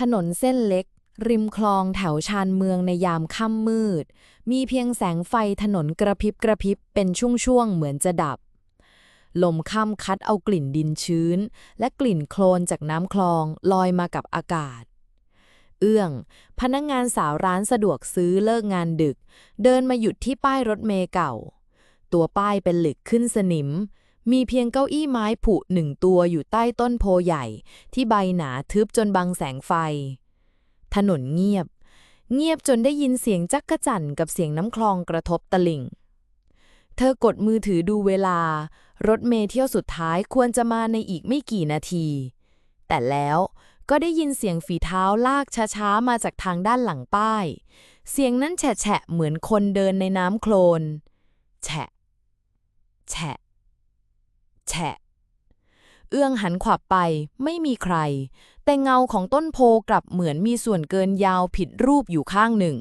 ถนนเส้นเล็ก ริมคลองแถวชานเมืองในยามค่ำมืด มีเพียงแสงไฟถนนกระพริบกระพริบเป็นช่วงๆเหมือนจะดับ ลมค่ำคัดเอากลิ่นดินชื้น และกลิ่นโคลนจากน้ำคลองลอยมากับอากาศเอื้อง พนักงานสาวร้านสะดวกซื้อเลิกงานดึก เดินมาหยุดที่ป้ายรถเมล์เก่า ตัวป้ายเป็นหล็กขึ้นสนิม มีเพียงเก้าอี้ไม้ผุหนึ่งตัวอยู่ใต้ต้นโพใหญ่ ที่ใบหนาทึบจนบังแสงไฟ ถนนเงียบ เงียบจนได้ยินเสียงจักกะจั่นกับเสียงน้ำคลองกระทบตลิ่ง เธอกดมือถือดูเวลา รถเมล์เที่ยวสุดท้ายควรจะมาในอีกไม่กี่นาที แต่แล้วก็ได้ยินเสียงฝีเท้าลากช้าๆ มาจากทางด้านหลังป้าย เสียงนั้นแฉะเหมือนคนเดินในน้ำโคลน แฉะ ฉะ เอื้องหันขวับไปไม่มีใคร แต่เงาของต้นโพกลับเหมือนมีส่วนเกินยาวผิดรูปอยู่ข้างหนึ่ง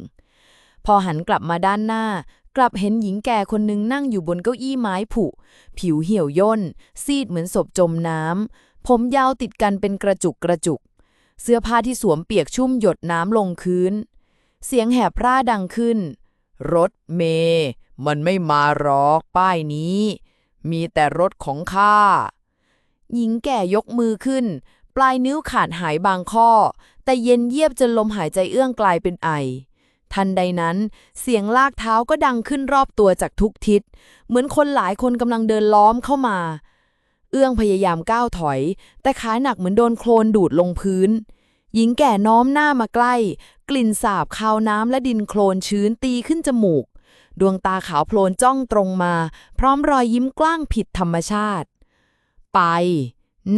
พอหันกลับมาด้านหน้ากลับเห็นหญิงแก่คนหนึ่งนั่งอยู่บนเก้าอี้ไม้ผุ ผิวเหี่ยวย่น ซีดเหมือนศพจมน้ำ ผมยาวติดกันเป็นกระจุกกระจุก เสื้อผ้าที่สวมเปียกชุ่มหยดน้ำลงพื้น เสียงแหบพร่าดังขึ้น รถเมย์มันไม่มาหรอกป้ายนี้ มีแต่รถของข้า หญิงแก่ยกมือขึ้น ปลายนิ้วขาดหายบางข้อ แต่เย็นเยียบจนลมหายใจเอื้องกลายเป็นไอ ทันใดนั้น เสียงลากเท้าก็ดังขึ้นรอบตัวจากทุกทิศ เหมือนคนหลายคนกำลังเดินล้อมเข้ามา เอื้องพยายามก้าวถอย แต่ขาหนักเหมือนโดนโคลนดูดลงพื้น หญิงแก่น้อมหน้ามาใกล้ กลิ่นสาบคาวน้ำและดินโคลนชื้นตีขึ้นจมูก ดวงตาขาวโพลนจ้องตรงมา พร้อมรอยยิ้มกล้างผิดธรรมชาติ ไป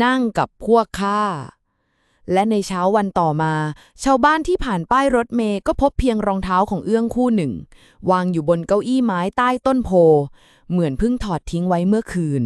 นั่งกับพวกข้า และในเช้าวันต่อมา ชาวบ้านที่ผ่านป้ายรถเมย์ก็พบเพียงรองเท้าของเอื้องคู่หนึ่ง วางอยู่บนเก้าอี้ไม้ใต้ต้นโพ เหมือนเพิ่งถอดทิ้งไว้เมื่อคืน